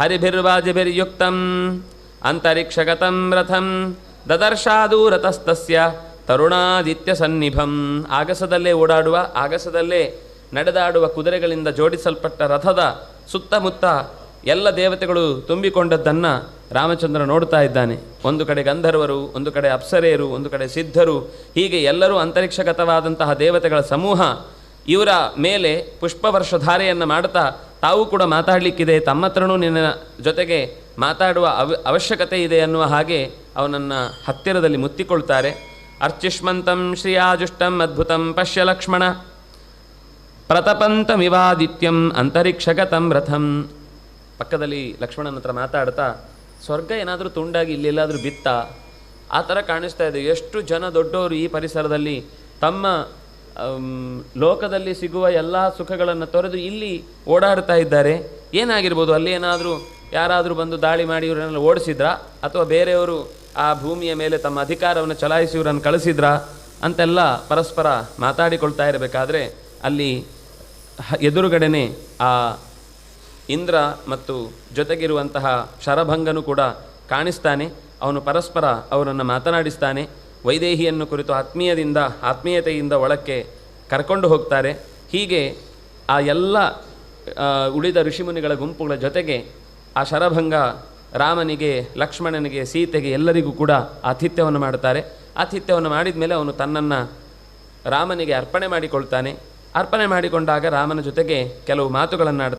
ಹರಿಭಿರ್ವಾಜಿಭಿರ್ಯುಕ್ತಂ. ಅಂತರಿಕ್ಷಗತಂ ರಥಂ. ದದರ್ಶಾದೂರತಸ್ತಸ್ಯ ತರುಣಾದಿತ್ಯ ಸನ್ನಿಭಂ ಆಗಸದಲ್ಲೇ ಓಡಾಡುವ, ಆಗಸದಲ್ಲೇ ನಡೆದಾಡುವ ಕುದುರೆಗಳಿಂದ ಜೋಡಿಸಲ್ಪಟ್ಟ ರಥದ ಸುತ್ತಮುತ್ತ ಎಲ್ಲ ದೇವತೆಗಳು ತುಂಬಿಕೊಂಡದ್ದನ್ನು ರಾಮಚಂದ್ರ ನೋಡ್ತಾ ಇದ್ದಾನೆ. ಒಂದು ಕಡೆ ಗಂಧರ್ವರು, ಒಂದು ಕಡೆ ಅಪ್ಸರೆಯರು, ಒಂದು ಕಡೆ ಸಿದ್ಧರು, ಹೀಗೆ ಎಲ್ಲರೂ ಅಂತರಿಕ್ಷಗತವಾದಂತಹ ದೇವತೆಗಳ ಸಮೂಹ ಇವರ ಮೇಲೆ ಪುಷ್ಪವರ್ಷಧಾರೆಯನ್ನು ಮಾಡ್ತಾ ತಾವು ಕೂಡ ಮಾತಾಡಲಿಕ್ಕಿದೆ. ತಮ್ಮ ಹತ್ರನೂ ನಿನ್ನ ಜೊತೆಗೆ ಮಾತಾಡುವ ಅವ, ಅವಶ್ಯಕತೆ ಇದೆ ಅನ್ನುವ ಹಾಗೆ ಅವನನ್ನು ಹತ್ತಿರದಲ್ಲಿ ಮುತ್ತಿಕೊಳ್ತಾರೆ. ಅರ್ಚಿಷ್ಮಂತಂ ಶ್ರೀಯಾಜುಷ್ಟಂ ಅದ್ಭುತಂ ಪಶ್ಯ ಲಕ್ಷ್ಮಣ. ಪ್ರತಪಂತಮಿವಾದಿತ್ಯಂ ಅಂತರಿಕ್ಷಗತಂ ರಥಂ. ಪಕ್ಕದಲ್ಲಿ ಲಕ್ಷ್ಮಣನ ಹತ್ರ ಮಾತಾಡ್ತಾ, ಸ್ವರ್ಗ ಏನಾದರೂ ತುಂಡಾಗಿ ಇಲ್ಲೆಲ್ಲಾದರೂ ಬಿತ್ತ, ಆ ಥರ ಕಾಣಿಸ್ತಾ ಇದೆ. ಎಷ್ಟು ಜನ ದೊಡ್ಡವರು ಈ ಪರಿಸರದಲ್ಲಿ ತಮ್ಮ ಲೋಕದಲ್ಲಿ ಸಿಗುವ ಎಲ್ಲ ಸುಖಗಳನ್ನು ತೊರೆದು ಇಲ್ಲಿ ಓಡಾಡ್ತಾ ಇದ್ದಾರೆ. ಏನಾಗಿರ್ಬೋದು? ಅಲ್ಲಿ ಏನಾದರೂ ಯಾರಾದರೂ ಬಂದು ದಾಳಿ ಮಾಡಿ ಇವರನ್ನೆಲ್ಲ ಓಡಿಸಿದ್ರಾ? ಅಥವಾ ಬೇರೆಯವರು ಆ ಭೂಮಿಯ ಮೇಲೆ ತಮ್ಮ ಅಧಿಕಾರವನ್ನು ಚಲಾಯಿಸಿ ಇವರನ್ನು ಕಳಿಸಿದ್ರಾ? ಅಂತೆಲ್ಲ ಪರಸ್ಪರ ಮಾತಾಡಿಕೊಳ್ತಾ ಇರಬೇಕಾದ್ರೆ ಅಲ್ಲಿ ಎದುರುಗಡೆನೆ ಆ ಇಂದ್ರ ಮತ್ತು ಜೊತೆಗಿರುವಂತಹ ಶರಭಂಗನು ಕೂಡ ಕಾಣಿಸ್ತಾನೆ. ಅವನು ಪರಸ್ಪರ ಅವರನ್ನು ಮಾತನಾಡಿಸ್ತಾನೆ. ವೈದೇಹಿಯನ್ನು ಕುರಿತು ಆತ್ಮೀಯದಿಂದ, ಆತ್ಮೀಯತೆಯಿಂದ ಒಳಕ್ಕೆ ಕರ್ಕೊಂಡು ಹೋಗ್ತಾರೆ. ಹೀಗೆ ಆ ಎಲ್ಲ ಉಳಿದ ಋಷಿಮುನಿಗಳ ಗುಂಪುಗಳ ಜೊತೆಗೆ ಆ ಶರಭಂಗ ರಾಮನಿಗೆ, ಲಕ್ಷ್ಮಣನಿಗೆ, ಸೀತೆಗೆ ಎಲ್ಲರಿಗೂ ಕೂಡ ಆತಿಥ್ಯವನ್ನು ಮಾಡ್ತಾರೆ ಆತಿಥ್ಯವನ್ನು ಮಾಡಿದ ಮೇಲೆ ಅವನು ತನ್ನನ್ನು ರಾಮನಿಗೆ ಅರ್ಪಣೆ ಮಾಡಿಕೊಳ್ತಾನೆ. ಅರ್ಪಣೆ ಮಾಡಿಕೊಂಡಾಗ ರಾಮನ ಜೊತೆಗೆ ಕೆಲವು ಮಾತುಗಳನ್ನಾಡ್ತಾನೆ